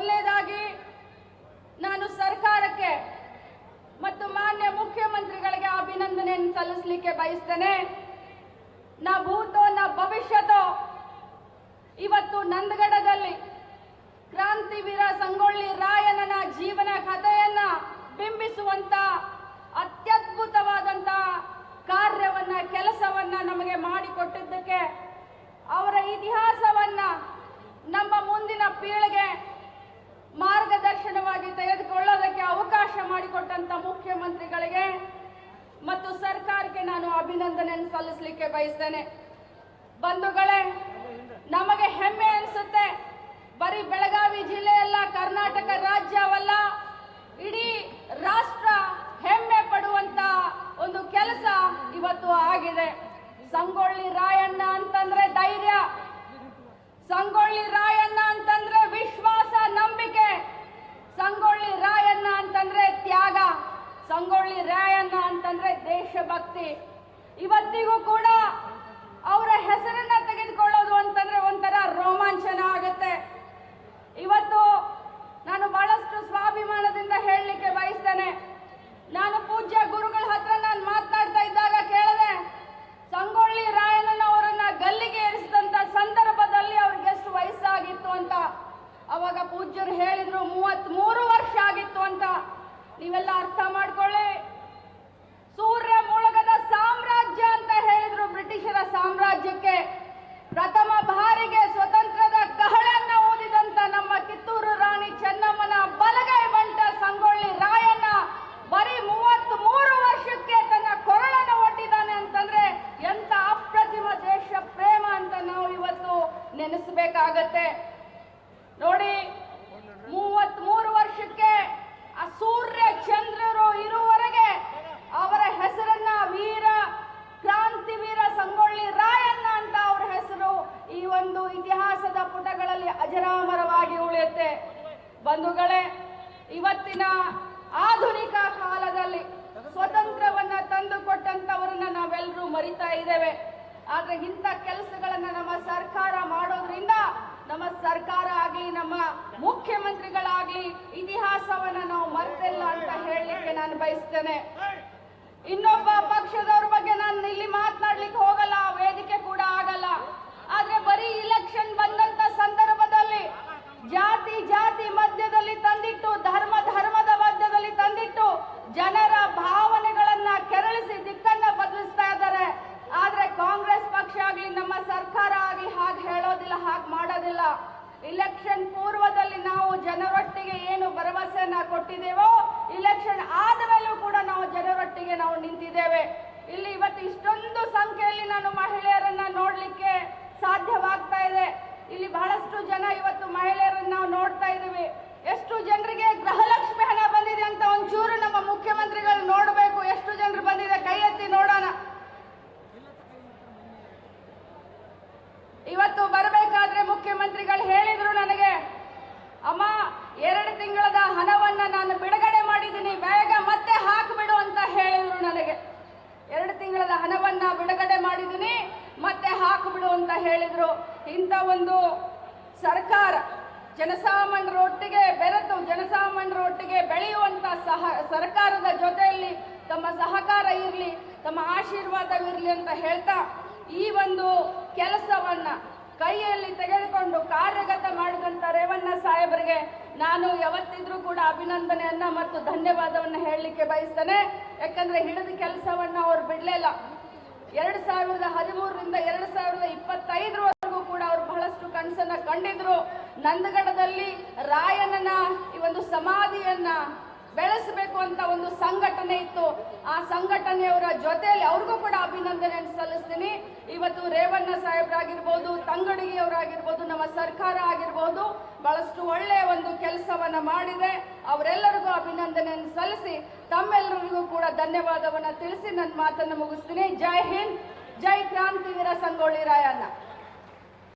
ಮೊದಲನೇದಾಗಿ ನಾನು ಸರ್ಕಾರಕ್ಕೆ ಮತ್ತು ಮಾನ್ಯ ಮುಖ್ಯಮಂತ್ರಿಗಳಿಗೆ ಅಭಿನಂದನೆಯನ್ನು ಸಲ್ಲಿಸಲಿಕ್ಕೆ ಬಯಸ್ತೇನೆ. ನಾ ಭೂತೋ, ನಾ ಭವಿಷ್ಯತೋ, ಇವತ್ತು ನಂದಗಡದಲ್ಲಿ ಕ್ರಾಂತಿವೀರ ಸಂಗೊಳ್ಳಿ ರಾಯಣ್ಣನ ಜೀವನ ಕಥೆಯನ್ನ ಬಿಂಬಿಸುವಂತ ಅತ್ಯದ್ಭುತವಾದಂತ ಕಾರ್ಯವನ್ನ, ಕೆಲಸವನ್ನ ನಮಗೆ ಮಾಡಿಕೊಟ್ಟಿದ್ದಕ್ಕೆ ಅವರ ಇತಿಹಾಸವನ್ನ ನಮ್ಮ ಮುಂದಿನ ಪೀಳಿಗೆ ಮಾರ್ಗದರ್ಶನವಾಗಿ ತೆಗೆದುಕೊಳ್ಳೋದಕ್ಕೆ ಅವಕಾಶ ಮಾಡಿಕೊಟ್ಟಂತ ಮುಖ್ಯಮಂತ್ರಿಗಳಿಗೆ ಮತ್ತು ಸರ್ಕಾರಕ್ಕೆ ನಾನು ಅಭಿನಂದನೆಯನ್ನು ಸಲ್ಲಿಸಲಿಕ್ಕೆ ಬಯಸ್ತೇನೆ. ಬಂಧುಗಳೇ, ನಮಗೆ ಹೆಮ್ಮೆ ಅನಿಸುತ್ತೆ. ಬರೀ ಬೆಳಗಾವಿ ಜಿಲ್ಲೆಯಲ್ಲ, ಕರ್ನಾಟಕ ರಾಜ್ಯವಲ್ಲ, ಇಡೀ ರಾಷ್ಟ್ರ ಹೆಮ್ಮೆ ಪಡುವಂತ ಒಂದು ಕೆಲಸ ಇವತ್ತು ಆಗಿದೆ. ಸಂಗೊಳ್ಳಿ ರಾಯಣ್ಣ ಅಂತಂದ್ರೆ ಧೈರ್ಯ. ಸಂಗೊಳ್ಳಿ ರಾಯಣ್ಣ ಅಂತಂದ್ರೆ ವಿಶ್ವಾಸ ನಂಬಿಕೆ ಸಂಗೊಳ್ಳಿ ರಾಯಣ್ಣ ಅಂತಂದ್ರೆ ತ್ಯಾಗ ಸಂಗೊಳ್ಳಿ ರಾಯಣ್ಣ ಅಂತಂದ್ರೆ ದೇಶಭಕ್ತಿ ಇವತ್ತಿಗೂ ಕೂಡ ಅವರ ಹೆಸರನ್ನ ತೆಗೆದುಕೊಳ್ಳೋದು ಅಂತಂದ್ರೆ ಒಂಥರ ರೋಮಾಂಚನ ಆಗುತ್ತೆ. ಇವತ್ತು ನಾನು ಬಹಳಷ್ಟು ಸ್ವಾಭಿಮಾನದಿಂದ ಹೇಳಲಿಕ್ಕೆ ಬಯಸ್ತೇನೆ. ನಾನು ಪೂಜ್ಯ ಗುರುಗಳ ಹತ್ರ ನಾನು ಮಾತನಾಡ್ತಾ ಇದ್ದಾಗ ಕೇಳಿದೆ, ಸಂಗೊಳ್ಳಿ ರಾಯಣ್ಣನವರನ್ನ ಗಲ್ಲಿಗೆ ಏರಿಸಿದಂತ ಸಂದರ್ಭದಲ್ಲಿ ಅವ್ರಿಗೆ ಎಷ್ಟು ವಯಸ್ಸಾಗಿತ್ತು ಅಂತ. ಅವಾಗ ಪೂಜ್ಯರು ಹೇಳಿದ್ರು ಮೂವತ್ತ್ ಮೂರು ವರ್ಷ ಆಗಿತ್ತು ಅಂತ. ನೀವೆಲ್ಲ ಅರ್ಥ ಮಾಡ್ಕೊಳ್ಳಿ ಸೂರ್ಯ ಮುಳುಗದ ಸಾಮ್ರಾಜ್ಯ ಅಂತ ಹೇಳಿದ್ರು ಬ್ರಿಟಿಷರ ಸಾಮ್ರಾಜ್ಯಕ್ಕೆ ಪ್ರಥಮ ಬಾರಿಗೆ ಸ್ವತಂತ್ರದ ಕಹಳನ್ನ ಊದಿದಂತ ನಮ್ಮ ಕಿತ್ತೂರು ರಾಣಿ ಚೆನ್ನಮ್ಮನ ಬಲಗೈ ಬಂಟ ಸಂಗೊಳ್ಳಿ ರಾಯಣ್ಣ ಬರೀ ಮೂವತ್ತ್ ಮೂರು ವರ್ಷಕ್ಕೆ ತನ್ನ ಕೊರಳನ್ನು ಒಡ್ಡಿದ್ದಾನೆ ಅಂತಂದ್ರೆ ಎಂತ ಅಪ್ರತಿಮ ದೇಶ ಪ್ರೇಮ ಅಂತ ನಾವು ಇವತ್ತು ನೆನೆಸಬೇಕಾಗತ್ತೆ ನೋಡಿ ಮೂವತ್ ಮೂರು ವರ್ಷಕ್ಕೆ ಆ ಸೂರ್ಯ ಚಂದ್ರರು ಇರುವವರೆಗೆ ಅವರ ಹೆಸರನ್ನ ವೀರ ಕ್ರಾಂತಿ ವೀರ ಸಂಗೊಳ್ಳಿ ರಾಯಣ್ಣ ಅಂತ ಅವರ ಹೆಸರು ಈ ಒಂದು ಇತಿಹಾಸದ ಪುಟಗಳಲ್ಲಿ ಅಜರಾಮರವಾಗಿ ಉಳಿಯುತ್ತೆ. ಬಂಧುಗಳೇ, ಇವತ್ತಿನ ಆಧುನಿಕ ಕಾಲದಲ್ಲಿ ಸ್ವತಂತ್ರವನ್ನ ತಂದುಕೊಟ್ಟಂತವರನ್ನ ನಾವೆಲ್ಲರೂ ಮರಿತಾ ಇದ್ದೇವೆ. ಆದ್ರೆ ಇಂಥ ಕೆಲಸಗಳನ್ನ ನಮ್ಮ ಸರ್ಕಾರ ಮಾಡೋದ್ರಿಂದ ನಮ್ಮ ಸರ್ಕಾರ ಆಗ್ಲಿ ನಮ್ಮ ಮುಖ್ಯಮಂತ್ರಿಗಳಾಗ್ಲಿ ಇತಿಹಾಸವನ್ನ ನಾವು ಮರ್ತಿಲ್ಲ ಅಂತ ಹೇಳಲಿಕ್ಕೆ ನಾನು ಬಯಸ್ತೇನೆ. ಇನ್ನೊಬ್ಬ ಪಕ್ಷದವ್ರ ಬಗ್ಗೆ ನಾನು ಇಲ್ಲಿ ಮಾತನಾಡ್ಲಿಕ್ಕೆ ಹಾಗೆ ಮಾಡೋದಿಲ್ಲ ಇಲೆಕ್ಷನ್ ಪೂರ್ವದಲ್ಲಿ ನಾವು ಜನರೊಟ್ಟಿಗೆ ಏನು ಭರವಸೆಯನ್ನ ಕೊಟ್ಟಿದ್ದೇವೋ ಇಲೆಕ್ಷನ್ ಆದ ಮೇಲೂ ಕೂಡ ನಾವು ಜನರೊಟ್ಟಿಗೆ ನಾವು ನಿಂತಿದ್ದೇವೆ. ಇಲ್ಲಿ ಇವತ್ತು ಇಷ್ಟೊಂದು ಸಂಖ್ಯೆಯಲ್ಲಿ ನಾನು ಮಹಿಳೆಯರನ್ನ ನೋಡ್ಲಿಕ್ಕೆ ಸಾಧ್ಯವಾಗ್ತಾ ಇದೆ. ಇಲ್ಲಿ ಬಹಳಷ್ಟು ಜನ ಇವತ್ತು ಮಹಿಳೆಯರನ್ನ ನಾವು ನೋಡ್ತಾ ಇದ್ದೀವಿ ಎಷ್ಟು ಜನರಿಗೆ ಗೃಹಲಕ್ಷ್ಮಿ ಹಣ ಬಂದಿದೆ ಅಂತ ಒಂಚೂರು ನಮ್ಮ ಮುಖ್ಯಮಂತ್ರಿಗಳು ನೋಡಬೇಕು ಎಷ್ಟು ಜನರು ಬಂದಿದೆ ಕೈ ಎತ್ತಿ ನೋಡೋಣ ಇವತ್ತು ಬರಬೇಕಾದ್ರೆ ಮುಖ್ಯಮಂತ್ರಿಗಳು ಹೇಳಿದ್ರು ನನಗೆ ಅಮ್ಮ ಎರಡು ತಿಂಗಳದ ಹಣವನ್ನ ನಾನು ಬಿಡುಗಡೆ ಮಾಡಿದ್ದೀನಿ, ಬೇಗ ಮತ್ತೆ ಹಾಕಿಬಿಡು ಅಂತ ಹೇಳಿದ್ರು ನನಗೆ. ಎರಡು ತಿಂಗಳದ ಹಣವನ್ನ ಬಿಡುಗಡೆ ಮಾಡಿದ್ದೀನಿ, ಮತ್ತೆ ಹಾಕಿಬಿಡು ಅಂತ ಹೇಳಿದ್ರು. ಇಂಥ ಒಂದು ಸರ್ಕಾರ ಜನಸಾಮಾನ್ಯರ ಒಟ್ಟಿಗೆ ಬೆರೆತು, ಜನಸಾಮಾನ್ಯರ ಒಟ್ಟಿಗೆ ಬೆಳೆಯುವಂತ ಸಹ, ಸರ್ಕಾರದ ಜೊತೆಯಲ್ಲಿ ತಮ್ಮ ಸಹಕಾರ ಇರಲಿ, ತಮ್ಮ ಆಶೀರ್ವಾದವಿರಲಿ ಅಂತ ಹೇಳ್ತಾ ಈ ಒಂದು ಕೆಲಸವನ್ನ ಕೈಯಲ್ಲಿ ತೆಗೆದುಕೊಂಡು ನಾನು ಯಾವತ್ತಿದ್ರೂ ಕೂಡ ಅಭಿನಂದನೆಯನ್ನ ಮತ್ತು ಧನ್ಯವಾದವನ್ನ ಹೇಳಲಿಕ್ಕೆ ಬಯಸ್ತೇನೆ. ಯಾಕಂದ್ರೆ ಹಿಡಿದ ಕೆಲಸವನ್ನ ಅವ್ರು ಬಿಡ್ಲಿಲ್ಲ ಎರಡ್ ಸಾವಿರದ ಹದಿಮೂರರಿಂದ ಎರಡು ಸಾವಿರದ ಇಪ್ಪತ್ತೈದರವರೆಗೂ ಕೂಡ ಅವರು ಬಹಳಷ್ಟು ಕನಸನ್ನ ಕಂಡಿದ್ರು. ನಂದಗಡದಲ್ಲಿ ರಾಯಣ್ಣನ ಈ ಒಂದು ಸಮಾಧಿಯನ್ನ ಬೆಳೆಸಬೇಕು ಅಂತ ಒಂದು ಸಂಘಟನೆ ಇತ್ತು. ಆ ಸಂಘಟನೆಯವರ ಜೊತೆಯಲ್ಲಿ ಅವ್ರಿಗೂ ಕೂಡ ಅಭಿನಂದನೆಯನ್ನು ಸಲ್ಲಿಸ್ತೀನಿ. ಇವತ್ತು ರೇವಣ್ಣ ಸಾಹೇಬ್ರಾಗಿರ್ಬೋದು, ತಂಗಡಿಗೆಯವರಾಗಿರ್ಬೋದು, ನಮ್ಮ ಸರ್ಕಾರ ಆಗಿರ್ಬೋದು, ಬಹಳಷ್ಟು ಒಳ್ಳೆಯ ಒಂದು ಕೆಲಸವನ್ನ ಮಾಡಿದೆ. ಅವರೆಲ್ಲರಿಗೂ ಅಭಿನಂದನೆಯನ್ನು ಸಲ್ಲಿಸಿ, ತಮ್ಮೆಲ್ಲರಿಗೂ ಕೂಡ ಧನ್ಯವಾದವನ್ನ ತಿಳಿಸಿ ನನ್ನ ಮಾತನ್ನು ಮುಗಿಸ್ತೀನಿ. ಜೈ ಹಿಂದ್, ಜೈ ಕ್ರಾಂತಿವೀರ ಸಂಗೊಳ್ಳಿ ರಾಯಣ್ಣ.